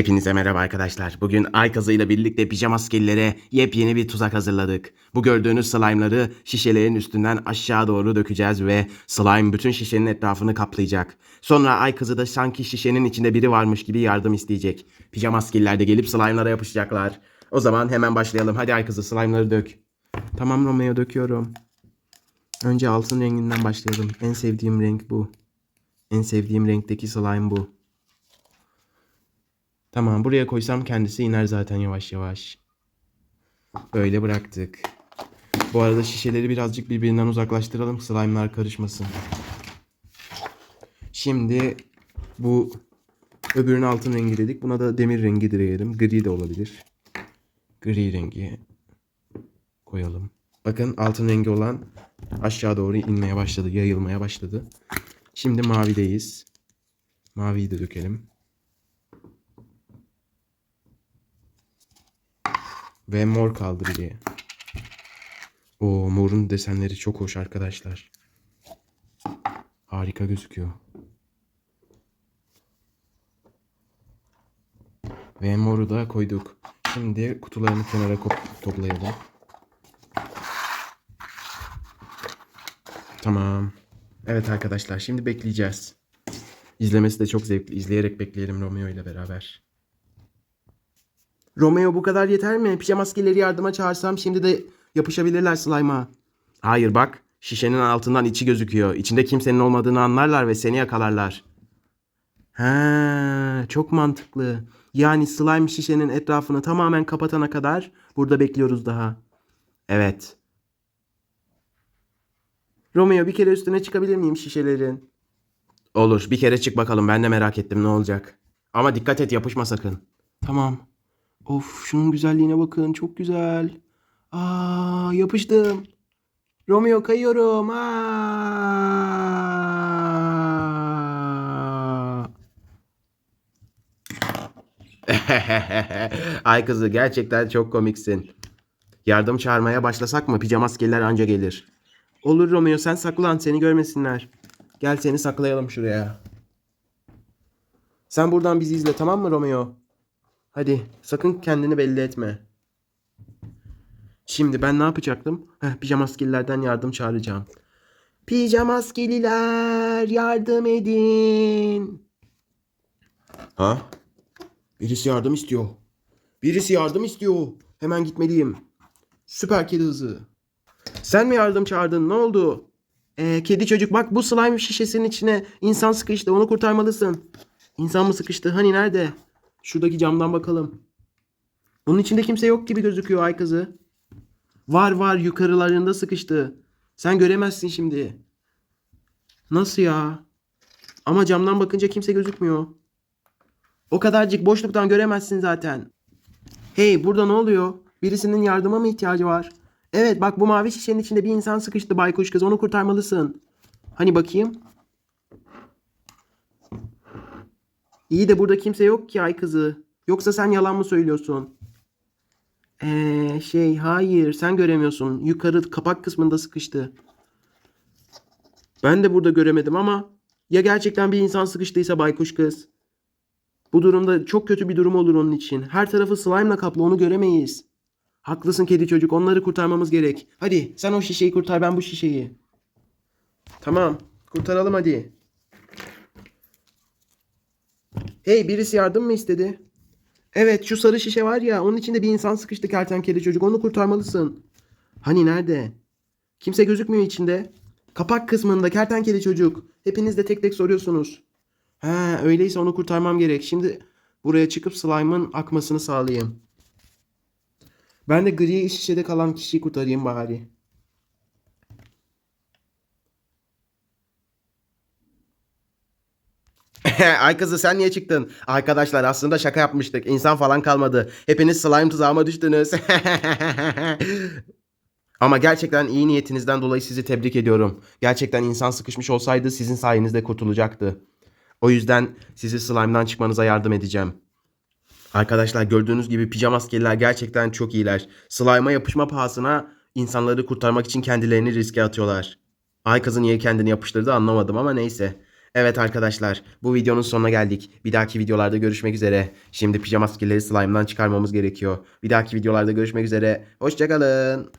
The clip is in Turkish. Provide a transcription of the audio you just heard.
Hepinize merhaba arkadaşlar. Bugün ay kazıyla birlikte pijama skillere yepyeni bir tuzak hazırladık. Bu gördüğünüz slime'ları şişelerin üstünden aşağı doğru dökeceğiz ve slime bütün şişenin etrafını kaplayacak. Sonra ay kızı da sanki şişenin içinde biri varmış gibi yardım isteyecek. Pijama skiller de gelip slime'lara yapışacaklar. O zaman hemen başlayalım. Hadi ay kızı slime'ları dök. Tamam Romeo döküyorum. Önce altın renginden başlayalım. En sevdiğim renk bu. En sevdiğim renkteki slime bu. Tamam buraya koysam kendisi iner zaten yavaş yavaş. Böyle bıraktık. Bu arada şişeleri birazcık birbirinden uzaklaştıralım slime'lar karışmasın. Şimdi bu öbürünün altın rengi dedik. Buna da demir rengi diyelim. Gri de olabilir. Gri rengi koyalım. Bakın altın rengi olan aşağı doğru inmeye başladı, yayılmaya başladı. Şimdi mavideyiz. Maviyi de dökelim. Ve mor kaldı biri. O morun desenleri çok hoş arkadaşlar. Harika gözüküyor. Ve moru da koyduk. Şimdi kutularını kenara toplayalım. Tamam. Evet arkadaşlar şimdi bekleyeceğiz. İzlemesi de çok zevkli. İzleyerek bekleyelim Romeo ile beraber. Romeo bu kadar yeter mi? Pijama maskeleri yardıma çağırsam şimdi de yapışabilirler slime'a. Hayır bak şişenin altından içi gözüküyor. İçinde kimsenin olmadığını anlarlar ve seni yakalarlar. Ha, çok mantıklı. Yani slime şişenin etrafını tamamen kapatana kadar burada bekliyoruz daha. Evet. Romeo bir kere üstüne çıkabilir miyim şişelerin? Olur. Bir kere çık bakalım. Ben de merak ettim ne olacak. Ama dikkat et yapışma sakın. Tamam. Of şunun güzelliğine bakın. Çok güzel. Aa yapıştım. Romeo kayıyorum. Aa. Ay kızı gerçekten çok komiksin. Yardım çağırmaya başlasak mı? Pijama askerler anca gelir. Olur Romeo sen saklan seni görmesinler. Gel seni saklayalım şuraya. Sen buradan bizi izle tamam mı Romeo? Hadi sakın kendini belli etme. Şimdi ben ne yapacaktım? Heh, pijamaskelilerden yardım çağıracağım. Pijamaskeliler yardım edin. Ha? Birisi yardım istiyor. Birisi yardım istiyor. Hemen gitmeliyim. Süper kedi hızı. Sen mi yardım çağırdın? Ne oldu? Ee, kedi çocuk bak bu slime şişesinin içine insan sıkıştı. Onu kurtarmalısın. İnsan mı sıkıştı? Hani nerede? Şuradaki camdan bakalım. Bunun içinde kimse yok gibi gözüküyor ay kızı. Var var yukarılarında sıkıştı. Sen göremezsin şimdi. Nasıl ya? Ama camdan bakınca kimse gözükmüyor. O kadarcık boşluktan göremezsin zaten. Hey burada ne oluyor? Birisinin yardıma mı ihtiyacı var? Evet bak bu mavi şişenin içinde bir insan sıkıştı baykuş kız onu kurtarmalısın. Hani bakayım. İyi de burada kimse yok ki ay kızı. Yoksa sen yalan mı söylüyorsun? Eee şey hayır sen göremiyorsun. Yukarı kapak kısmında sıkıştı. Ben de burada göremedim ama ya gerçekten bir insan sıkıştıysa baykuş kız? Bu durumda çok kötü bir durum olur onun için. Her tarafı slime'la kaplı onu göremeyiz. Haklısın kedi çocuk onları kurtarmamız gerek. Hadi sen o şişeyi kurtar ben bu şişeyi. Tamam kurtaralım hadi. Hey birisi yardım mı istedi? Evet şu sarı şişe var ya onun içinde bir insan sıkıştı kertenkele çocuk onu kurtarmalısın. Hani nerede? Kimse gözükmüyor içinde. Kapak kısmında kertenkele çocuk. Hepiniz de tek tek soruyorsunuz. Ha öyleyse onu kurtarmam gerek. Şimdi buraya çıkıp slime'ın akmasını sağlayayım. Ben de gri şişede kalan kişiyi kurtarayım bari. Ay kızı sen niye çıktın? Arkadaşlar aslında şaka yapmıştık. İnsan falan kalmadı. Hepiniz slime tuzağıma düştünüz. Ama gerçekten iyi niyetinizden dolayı sizi tebrik ediyorum. Gerçekten insan sıkışmış olsaydı sizin sayenizde kurtulacaktı. O yüzden sizi slime'dan çıkmanıza yardım edeceğim. Arkadaşlar gördüğünüz gibi pijama askerler gerçekten çok iyiler. Slime'a yapışma pahasına insanları kurtarmak için kendilerini riske atıyorlar. Ay kızı niye kendini yapıştırdı anlamadım ama neyse. Evet arkadaşlar bu videonun sonuna geldik. Bir dahaki videolarda görüşmek üzere. Şimdi pijama maskeleri slime'dan çıkarmamız gerekiyor. Bir dahaki videolarda görüşmek üzere. Hoşçakalın.